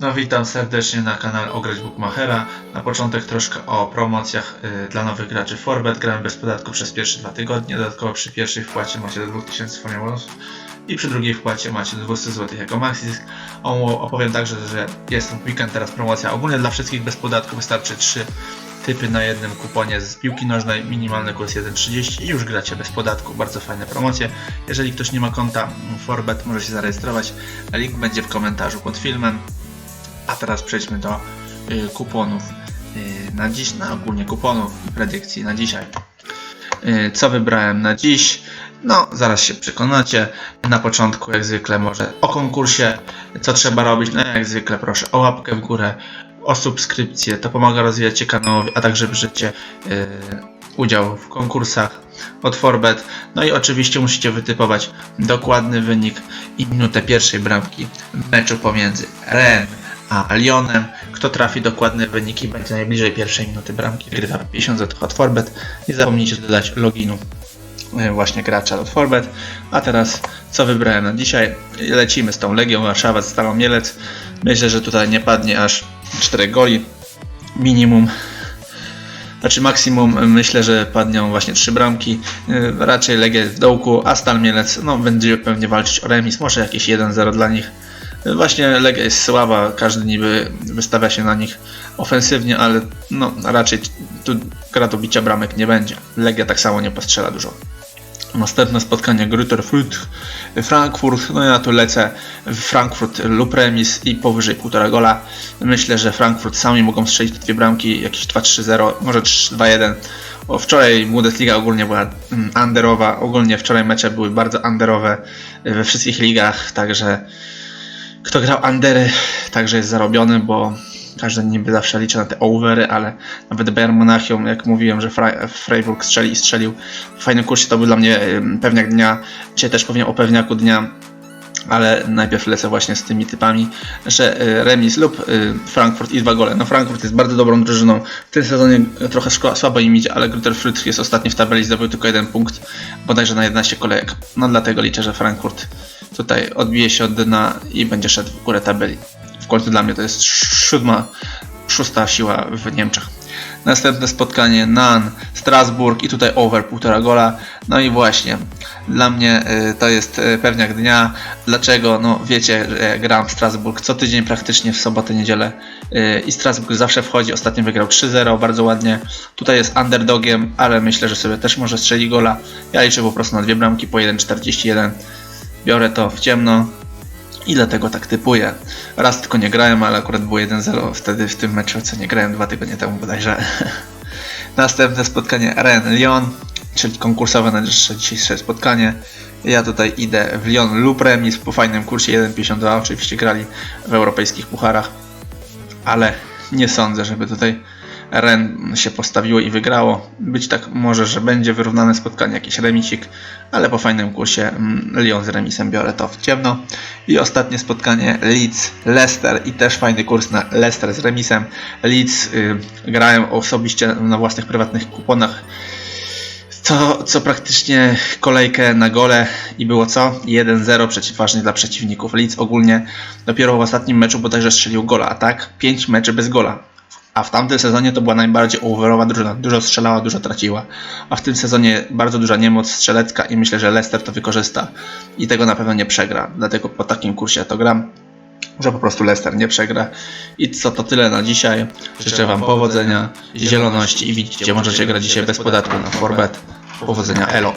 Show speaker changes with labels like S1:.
S1: No witam serdecznie na kanale Ograć Bookmachera. Na początek troszkę o promocjach y, dla nowych graczy Forbet. Grałem bez podatku przez pierwsze dwa tygodnie. Dodatkowo przy pierwszej wpłacie macie do 2000 followers i przy drugiej wpłacie macie do 200 zł jako maxisk. Opowiem także, że jest w weekend teraz promocja ogólnie dla wszystkich bez podatku. Wystarczy 3 typy na jednym kuponie z piłki nożnej. Minimalny kurs 1,30 i już gracie bez podatku. Bardzo fajne promocje. Jeżeli ktoś nie ma konta Forbet, może się zarejestrować. Link będzie w komentarzu pod filmem. A teraz przejdźmy do y, kuponów y, na dziś, na ogólnie kuponów predykcji na dzisiaj. Y, co wybrałem na dziś? No, zaraz się przekonacie. Na początku, jak zwykle, może o konkursie, co trzeba robić. No, jak zwykle, proszę o łapkę w górę, o subskrypcję. To pomaga rozwijać się kanałowi, a także bierzecie y, udział w konkursach od Forbet. No i oczywiście musicie wytypować dokładny wynik i minutę pierwszej bramki meczu pomiędzy Ren a Lyonem. Kto trafi dokładne wyniki będzie najbliżej pierwszej minuty bramki. Wygrywa 50 zł od Forbet. Nie zapomnijcie dodać loginu e, właśnie gracza od Forbet. A teraz co wybrałem na dzisiaj? Lecimy z tą Legią Warszawa, z Stalą Mielec. Myślę, że tutaj nie padnie aż 4 goli. Minimum znaczy maksimum myślę, że padną właśnie trzy bramki. Yy, Raczej Legia w dołku, a Stal Mielec no, będzie pewnie walczyć o remis, może jakieś 1-0 dla nich. Właśnie Legia jest słaba, każdy niby wystawia się na nich ofensywnie, ale no, raczej tu gra do bicia bramek nie będzie. Legia tak samo nie postrzela dużo. Następne spotkanie Grüter Fürth, Frankfurt. No ja tu lecę w Frankfurt lub remis i powyżej 1,5 gola. Myślę, że Frankfurt sami mogą strzelić dwie bramki, jakieś 2-3-0, może 2-1. Bo wczoraj Bundesliga ogólnie była mm, underowa. Ogólnie wczoraj mecze były bardzo underowe we wszystkich ligach, także kto grał undery, także jest zarobiony, bo każdy niby zawsze liczy na te overy, ale nawet Bayern Monachium, jak mówiłem, że Freiburg strzeli i strzelił w fajnym kursie, to był dla mnie pewniak dnia. Dzisiaj też powiem o pewniaku dnia, ale najpierw lecę właśnie z tymi typami, że y, remis lub y, Frankfurt i dwa gole. No Frankfurt jest bardzo dobrą drużyną. W tym sezonie trochę szko- słabo im idzie, ale Greuther Fürth jest ostatni w tabeli, zdobył tylko jeden punkt, bodajże na 11 kolejek. No dlatego liczę, że Frankfurt tutaj odbije się od dna i będzie szedł w górę tabeli. W końcu dla mnie to jest siódma, szósta siła w Niemczech. Następne spotkanie Nan, Strasburg i tutaj over 1,5 gola. No i właśnie, dla mnie y, to jest y, pewniak dnia. Dlaczego? No wiecie, że gram w Strasburg co tydzień praktycznie w sobotę, niedzielę y, i Strasburg zawsze wchodzi. Ostatnio wygrał 3-0, bardzo ładnie. Tutaj jest underdogiem, ale myślę, że sobie też może strzeli gola. Ja liczę po prostu na dwie bramki po 1,41. Biorę to w ciemno i dlatego tak typuję. Raz tylko nie grałem, ale akurat było 1-0 wtedy w tym meczu, co nie grałem dwa tygodnie temu bodajże. Następne spotkanie Rennes-Lyon, czyli konkursowe najbliższe dzisiejsze spotkanie. Ja tutaj idę w Lyon lub remis po fajnym kursie 1,52. Oczywiście grali w europejskich pucharach, ale nie sądzę, żeby tutaj Ren się postawiło i wygrało. Być tak może, że będzie wyrównane spotkanie, jakiś remisik, ale po fajnym kursie mm, Lyon z remisem biorę to w ciemno. I ostatnie spotkanie Leeds-Leicester i też fajny kurs na Leicester z remisem. Leeds y, grałem osobiście na własnych prywatnych kuponach. Co, co praktycznie kolejkę na gole i było co? 1-0 przeciwważnie dla przeciwników. Leeds ogólnie dopiero w ostatnim meczu bodajże strzelił gola, a tak 5 meczy bez gola. A w tamtym sezonie to była najbardziej overowa drużyna. Dużo strzelała, dużo traciła. A w tym sezonie bardzo duża niemoc strzelecka i myślę, że Leicester to wykorzysta i tego na pewno nie przegra. Dlatego po takim kursie to gram, że po prostu Leicester nie przegra. I co to tyle na dzisiaj. Życzę Wam powodzenia, zieloności i widzicie, możecie grać dzisiaj bez podatku na Forbet. Powodzenia, elo.